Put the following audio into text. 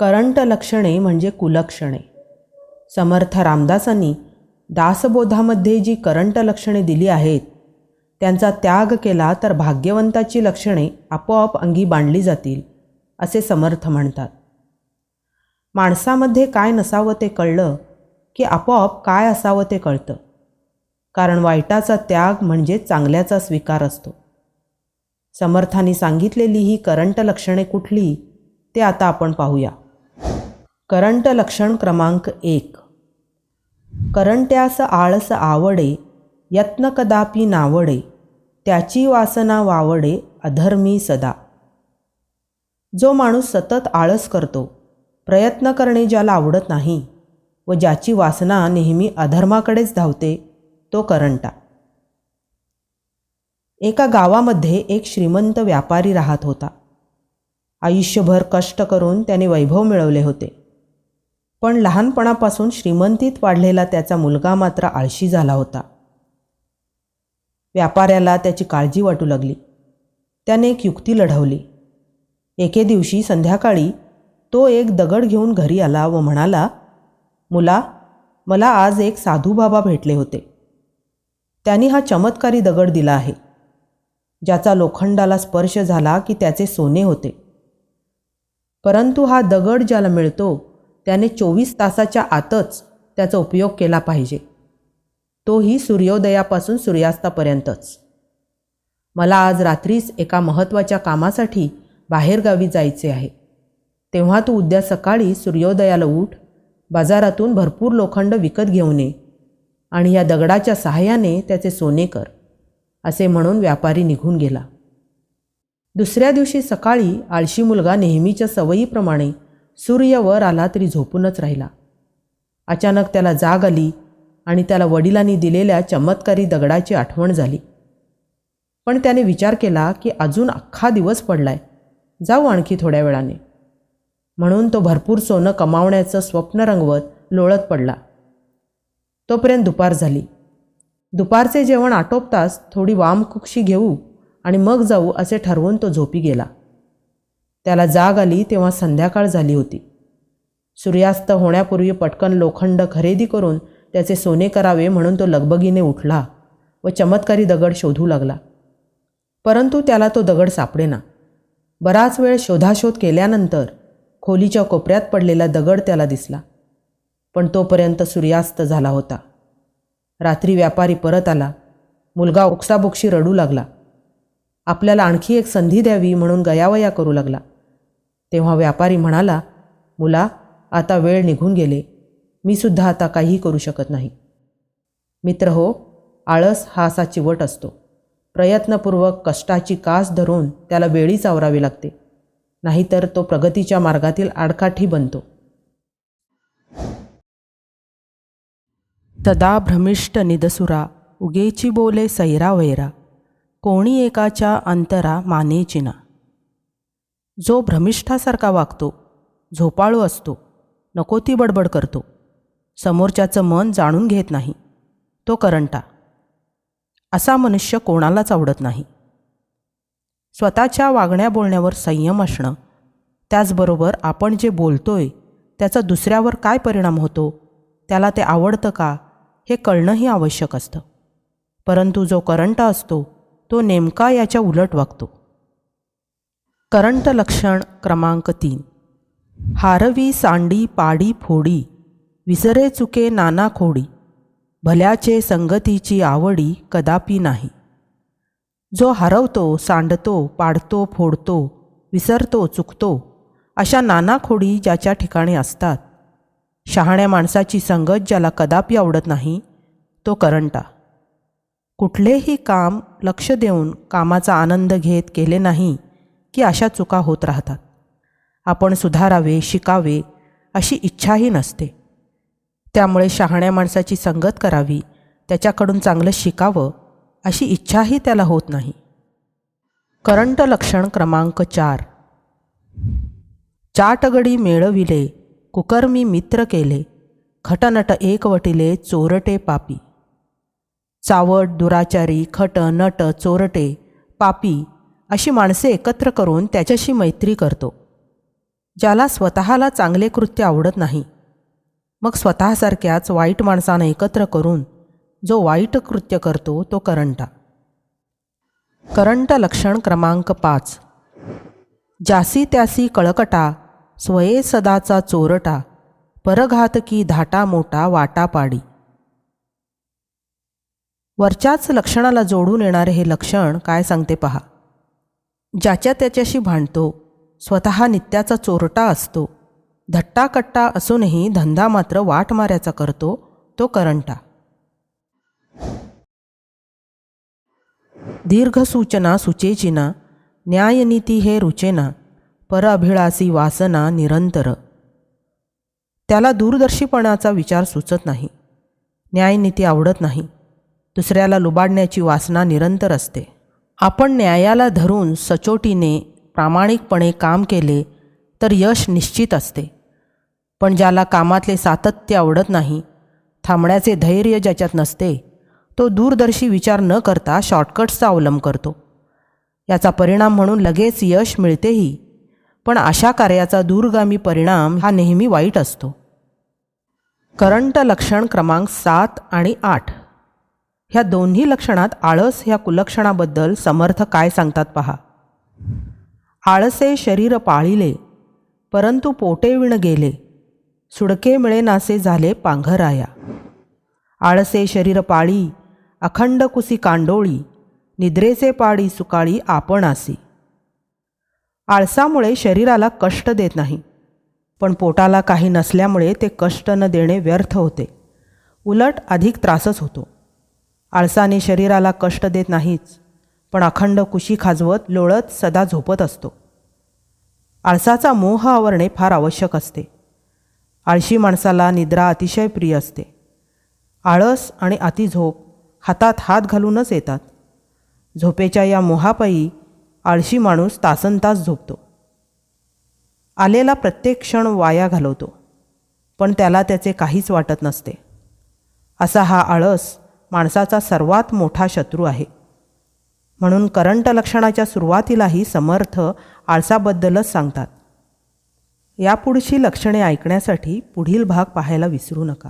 Current लक्षणे म्हणजे कुलक्षणे. समर्थ रामदासांनी दासबोधामध्ये जी current लक्षणे दिली आहेत त्यांचा त्याग केला तर भाग्यवंताची लक्षणे आपोआप अंगी बांधली जातील असे समर्थ म्हणतात. माणसामध्ये काय नसावं ते कळलं की आपोआप काय असावं ते कळतं. कारण वाईटाचा त्याग म्हणजे चांगल्याचा स्वीकार असतो. समर्थांनी सांगितलेली ही करंट लक्षणे कुठली ते आता आपण पाहूया. करंट लक्षण क्रमांक एक. करंट्यास आळस आवडे यत्न कदापि नावडे त्याची वासना वावडे अधर्मी सदा. जो माणूस सतत आळस करतो प्रयत्न करणे ज्याला आवडत नाही व ज्याची वासना नेहमी अधर्माकडेच धावते तो करंटा. एका गावामध्ये एक श्रीमंत व्यापारी राहत होता. आयुष्यभर कष्ट करून त्याने वैभव मिळवले होते. पण लहानपणापासून श्रीमंतीत वाढलेला त्याचा मुलगा मात्र आळशी झाला होता. व्यापाऱ्याला त्याची काळजी वाटू लागली. त्याने एक युक्ती लढवली. एके दिवशी संध्याकाळी तो एक दगड घेऊन घरी आला व म्हणाला मुला मला आज एक साधू बाबा भेटले होते. त्यांनी हा चमत्कारी दगड दिला आहे. ज्याचा लोखंडाला स्पर्श झाला की त्याचे सोने होते. परंतु हा दगड ज्याला मिळतो त्याने चोवीस तासाच्या आतच त्याचा उपयोग केला पाहिजे. तोही सूर्योदयापासून सूर्यास्तापर्यंतच. मला आज रात्रीच एका महत्त्वाच्या कामासाठी बाहेरगावी जायचे आहे. तेव्हा तू उद्या सकाळी सूर्योदयाला उठ बाजारातून भरपूर लोखंड विकत घेऊन ये आणि या दगडाच्या सहाय्याने त्याचे सोने कर असे म्हणून व्यापारी निघून गेला. दुसऱ्या दिवशी सकाळी आळशी मुलगा नेहमीच्या सवयीप्रमाणे सूर्य वर आला तरी झोपूनच राहिला. अचानक त्याला जाग आली आणि त्याला वडिलांनी दिलेल्या चमत्कारी दगडाची आठवण झाली. पण त्याने विचार केला की अजून अख्खा दिवस पडलाय. जाऊ आणखी थोड्या वेळाने. म्हणून तो भरपूर सोनं कमावण्याचं स्वप्न रंगवत लोळत पडला. तोपर्यंत दुपार झाली. दुपारचे जेवण आटोपताच थोडी वामकुक्षी घेऊ आणि मग जाऊ असे ठरवून तो झोपी गेला. त्याला जाग आली तेव्हा संध्याकाळ झाली होती. सूर्यास्त होण्यापूर्वी पटकन लोखंड खरेदी करून त्याचे सोने करावे म्हणून तो लगबगीने उठला व चमत्कारी दगड शोधू लागला. परंतु त्याला तो दगड सापडेना. बराच वेळ शोधाशोध केल्यानंतर खोलीच्या कोपऱ्यात पडलेला दगड त्याला दिसला. पण तोपर्यंत सूर्यास्त झाला होता. रात्री व्यापारी परत आला. मुलगा ओक्साबोक्षी रडू लागला. आपल्याला आणखी एक संधी द्यावी म्हणून गयावया करू लागला. तेव्हा व्यापारी म्हणाला मुला आता वेळ निघून गेले. मी सुद्धा आता काहीही करू शकत नाही. मित्र हो आळस हा असा चिवट असतो. प्रयत्नपूर्वक कष्टाची कास धरून त्याला वेळीच आवरावी लागते. नाहीतर तो प्रगतीच्या मार्गातील आडकाठी बनतो. तदा भ्रमिष्ट निदसुरा उगेची बोले सैरा वैरा कोणी एकाच्या अंतरा मानेचिना. जो भ्रमिष्ठासारखा वागतो झोपाळू असतो नको ती बडबड करतो. समोरच्याचं मन जाणून घेत नाही तो करंटा. असा मनुष्य कोणालाच आवडत नाही. स्वतःच्या वागण्या बोलण्यावर संयम असणं त्याचबरोबर आपण जे बोलतोय त्याचा दुसऱ्यावर काय परिणाम होतो त्याला ते आवडतं का हे कळणंही आवश्यक असतं. परंतु जो करंट असतो तो नेमका याच्या उलट वागतो. करंट लक्षण क्रमांक तीन. हारवी सांडी पाडी फोडी विसरे चुके नाना खोडी भल्याचे संगतीची आवडी कदापि नाही. जो हरवतो सांडतो पाडतो फोडतो विसरतो चुकतो अशा नाना खोडी ज्याच्या ठिकाणी असतात. शहाण्या माणसाची संगत ज्याला कदापि आवडत नाही तो करंटा. कुठलेही काम लक्ष देऊन कामाचा आनंद घेत केले नाही की अशा चुका होत राहतात. आपण सुधारावे शिकावे अशी इच्छाही नसते. त्यामुळे शहाण्या माणसाची संगत करावी त्याच्याकडून चांगलं शिकावं अशी इच्छाही त्याला होत नाही. करंट लक्षण क्रमांक चार. चाटगडी मेळविले कुकर्मी मित्र केले खटनट एकवटिले चोरटे पापी. चावट दुराचारी खट नट चोरटे पापी अशी माणसे एकत्र करून त्याच्याशी मैत्री करतो. ज्याला स्वतःला चांगले कृत्य आवडत नाही. मग स्वतःसारख्याच वाईट माणसांना एकत्र करून जो वाईट कृत्य करतो तो करंटा. करंट लक्षण क्रमांक पाच. जासी त्यासी कळकटा स्वये सदाचा चोरटा परघातकी धाटा मोठा वाटा पाडी. वरच्याच लक्षणाला जोडून येणारे हे लक्षण काय सांगते पहा. ज्याच्या त्याच्याशी भांडतो स्वतः नित्याचा चोरटा असतो. धट्टाकट्टा असूनही धंदा मात्र वाट माऱ्याचा करतो तो करंटा. दीर्घसूचना सुचेचिना न्यायनीती हे रुचेना परअभिळासी वासना निरंतर. त्याला दूरदर्शीपणाचा विचार सुचत नाही. न्यायनीती आवडत नाही. दुसऱ्याला लुबाडण्याची वासना निरंतर असते. आपण न्यायाला धरून सचोटीने प्रामाणिकपणे काम केले तर यश निश्चित असते. पण ज्याला कामातले सातत्य आवडत नाही थांबण्याचे धैर्य ज्याच्यात नसते तो दूरदर्शी विचार न करता शॉर्टकट्सचा अवलंब करतो. याचा परिणाम म्हणून लगेच यश मिळतेही पण अशा कार्याचा दूरगामी परिणाम हा नेहमी वाईट असतो. करंट लक्षण क्रमांक सात आणि आठ. ह्या दोन्ही लक्षणात आळस ह्या कुलक्षणाबद्दल समर्थ काय सांगतात पहा. आळसे शरीर पाळिले परंतु पोटे विण गेले. सुडके मिळेनासे झाले पांघराया. आळसे शरीर पाळी अखंड कुसी कांडोळी निद्रेचे पाडी सुकाळी आपणासी आळसामुळे शरीराला कष्ट देत नाही पण पोटाला काही नसल्यामुळे ते कष्ट न देणे व्यर्थ होते. उलट अधिक त्रासच होतो. आळसाने शरीराला कष्ट देत नाहीच पण अखंड कुशी खाजवत लोळत सदा झोपत असतो. आळसाचा मोह आवरणे फार आवश्यक असते. आळशी माणसाला निद्रा अतिशय प्रिय असते. आळस आणि अतिझोप हातात हात घालूनच येतात. झोपेच्या या मोहापायी आळशी माणूस तासनतास झोपतो. आलेला प्रत्येक क्षण वाया घालवतो पण त्याला त्याचे काहीच वाटत नसते. असा हा आळस माणसाचा सर्वात मोठा शत्रू आहे. म्हणून करंट लक्षणाच्या सुरुवातीलाही समर्थ आळसाबद्दलच सांगतात. यापुढची लक्षणे ऐकण्यासाठी पुढील भाग पाहायला विसरू नका.